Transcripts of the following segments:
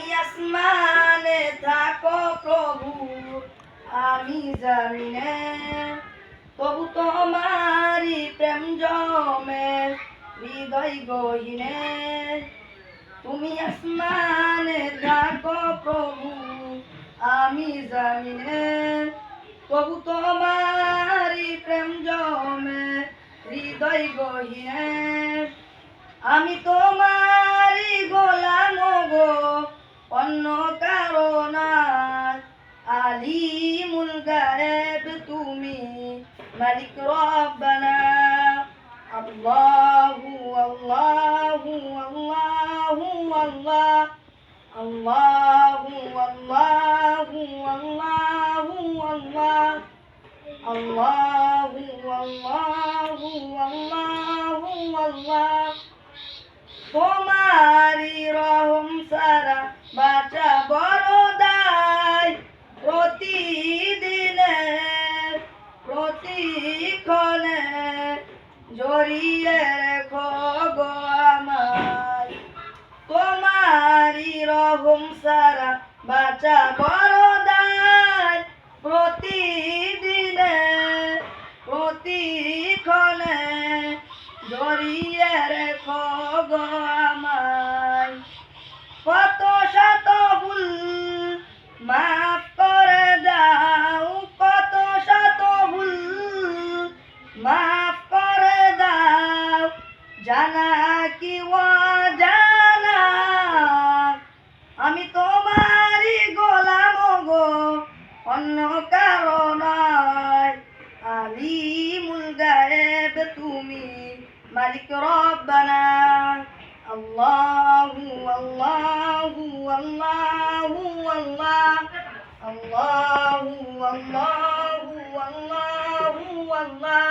তুমি আসমানে থাকো প্রভু, আমি জামিনে। তবু তোমারি প্রেম জমে হৃদয় গহিনে। তুমি আসমানে থাকো প্রভু, আমি জামিনে। তবু তোমারি প্রেম জমে হৃদয় গহিনে। আমি তোমারি মালিক রব্বানা আল্লাহু আল্লাহু আল্লাহু আল্লাহ আল্লাহু আল্লাহু আল্লাহু আল্লাহ আল্লাহু আল্লাহু আল্লাহু আল্লাহ জড়িয়ে রেখো গো আমার তোমারই রহম সারা বাঁচা বড় দায়। প্রতিদিনে, প্রতিক্ষণে জড়িয়ে রেখো গো জানা কি জানা আমি তোমারই গোলাম গো, অন্য কারণ আলিমুল গায়েব তুমি মালিক রব্বানা। আল্লাহু আল্লাহু আল্লাহু, আল্লাহ। আল্লাহু আল্লাহু আল্লাহু, আল্লাহ।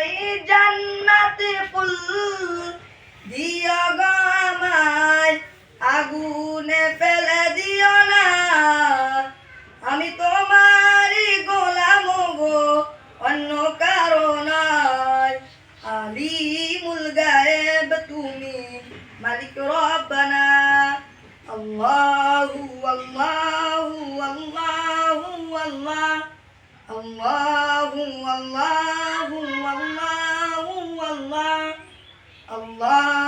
আমায় জান্নাতি ফুল। দিও গো আমায়, আগুনে ফেলে দিও না। আমি তোমারই গোলাম গো, অন্য কারণ আলিমুল গায়েব তুমি মালিক রব্বানা। আল্লাহু আল্লাহু। আল্লাহু আল্লাহু আল্লাহু আল্লাহ আল্লাহ